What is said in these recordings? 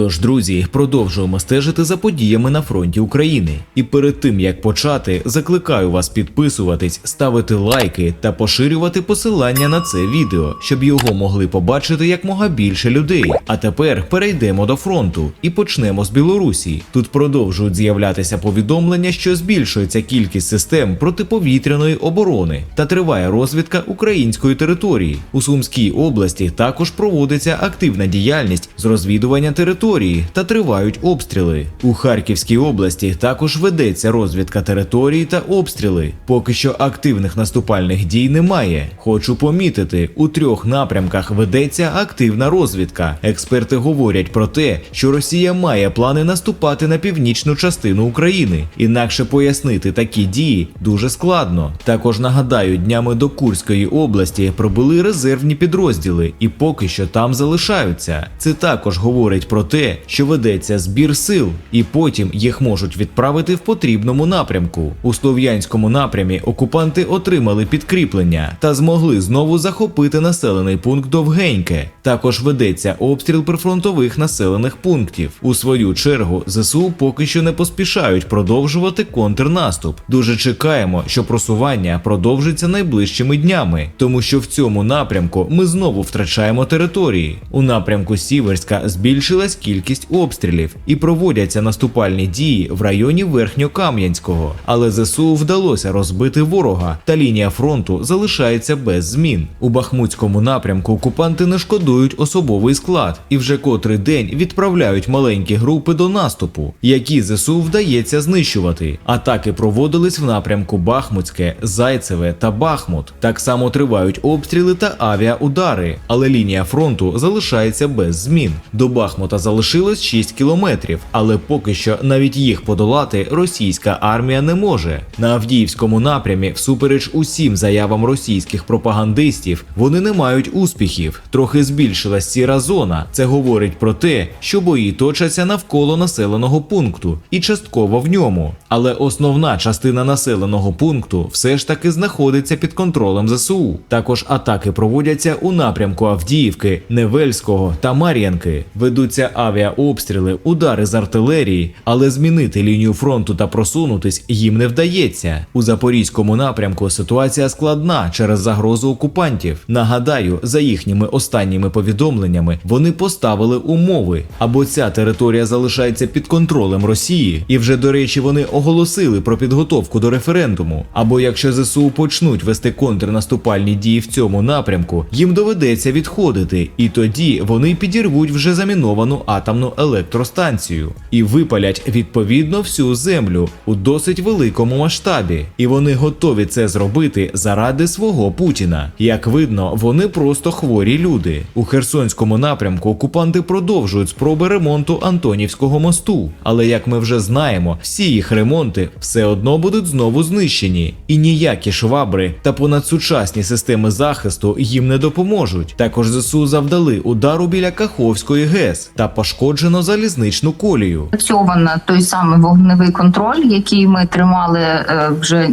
Тож, друзі, продовжуємо стежити за подіями на фронті України. І перед тим як почати, закликаю вас підписуватись, ставити лайки та поширювати посилання на це відео, щоб його могли побачити якмога більше людей. А тепер перейдемо до фронту і почнемо з Білорусі. Тут продовжують з'являтися повідомлення, що збільшується кількість систем протиповітряної оборони та триває розвідка української території. У Сумській області також проводиться активна діяльність з розвідування території та тривають обстріли. У Харківській області також ведеться розвідка території та обстріли. Поки що активних наступальних дій немає. Хочу помітити, у трьох напрямках ведеться активна розвідка. Експерти говорять про те, що Росія має плани наступати на північну частину України. Інакше пояснити такі дії дуже складно. Також нагадаю, днями до Курської області пробули резервні підрозділи і поки що там залишаються. Це також говорить про те, що ведеться збір сил, і потім їх можуть відправити в потрібному напрямку. У слов'янському напрямі окупанти отримали підкріплення та змогли знову захопити населений пункт Довгеньке. Також ведеться обстріл прифронтових населених пунктів. У свою чергу ЗСУ поки що не поспішають продовжувати контрнаступ. Дуже чекаємо, що просування продовжиться найближчими днями, тому що в цьому напрямку ми знову втрачаємо території. У напрямку Сіверська збільшилась кількість обстрілів і проводяться наступальні дії в районі Верхньокам'янського, але ЗСУ вдалося розбити ворога, та лінія фронту залишається без змін. У Бахмутському напрямку окупанти не шкодують особовий склад і вже котрий день відправляють маленькі групи до наступу, які ЗСУ вдається знищувати. Атаки проводились в напрямку Бахмутське, Зайцеве та Бахмут. Так само тривають обстріли та авіаудари, але лінія фронту залишається без змін. До Бахмута залишилось 6 кілометрів, але поки що навіть їх подолати російська армія не може. На Авдіївському напрямі, всупереч усім заявам російських пропагандистів, вони не мають успіхів. Трохи збільшилась сіра зона. Це говорить про те, що бої точаться навколо населеного пункту і частково в ньому. Але основна частина населеного пункту все ж таки знаходиться під контролем ЗСУ. Також атаки проводяться у напрямку Авдіївки, Невельського та Мар'янки. Ведуться авіаобстріли, удари з артилерії, але змінити лінію фронту та просунутись їм не вдається. У запорізькому напрямку ситуація складна через загрозу окупантів. Нагадаю, за їхніми останніми повідомленнями вони поставили умови, або ця територія залишається під контролем Росії, і вже до речі, вони оголосили про підготовку до референдуму. Або якщо ЗСУ почнуть вести контрнаступальні дії в цьому напрямку, їм доведеться відходити, і тоді вони підірвуть вже заміновану атомну електростанцію і випалять відповідно всю землю у досить великому масштабі. І вони готові це зробити заради свого Путіна. Як видно, вони просто хворі люди. У Херсонському напрямку окупанти продовжують спроби ремонту Антонівського мосту. Але як ми вже знаємо, всі їх ремонти все одно будуть знову знищені, і ніякі швабри та понадсучасні системи захисту їм не допоможуть. Також ЗСУ завдали удару біля Каховської ГЕС та пошкоджено залізничну колію. Працьовано той самий вогневий контроль, який ми тримали е, вже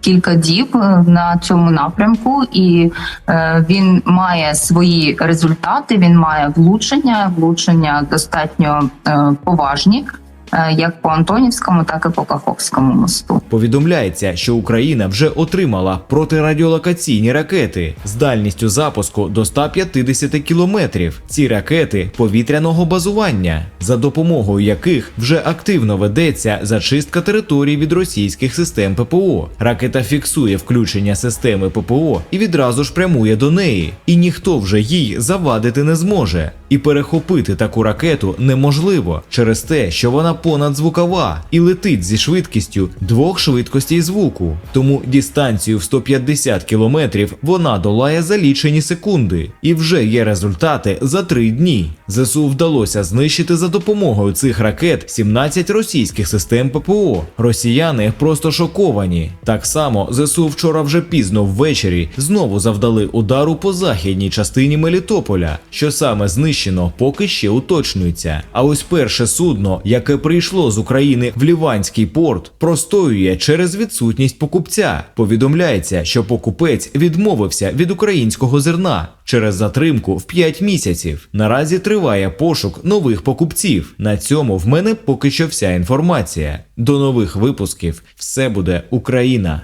кілька діб е, на цьому напрямку, і е, він має свої результати. Він має влучення, влучення достатньо поважні. Е, Як по Антонівському, так і по Каховському мосту. Повідомляється, що Україна вже отримала протирадіолокаційні ракети з дальністю запуску до 150 кілометрів. Ці ракети повітряного базування, за допомогою яких вже активно ведеться зачистка територій від російських систем ППО. Ракета фіксує включення системи ППО і відразу ж прямує до неї, і ніхто вже їй завадити не зможе. І перехопити таку ракету неможливо через те, що вона понадзвукова і летить зі швидкістю двох швидкостей звуку. Тому дистанцію в 150 кілометрів вона долає за лічені секунди. І вже є результати за три дні. ЗСУ вдалося знищити за допомогою цих ракет 17 російських систем ППО. Росіяни просто шоковані. Так само ЗСУ вчора вже пізно ввечері знову завдали удару по західній частині Мелітополя, що саме знищено, поки ще уточнюється. А ось перше судно, яке прийшло з України в Ліванський порт, простоює через відсутність покупця. Повідомляється, що покупець відмовився від українського зерна через затримку в 5 місяців. Наразі триває триває пошук нових покупців. На цьому в мене поки що вся інформація. До нових випусків все буде Україна.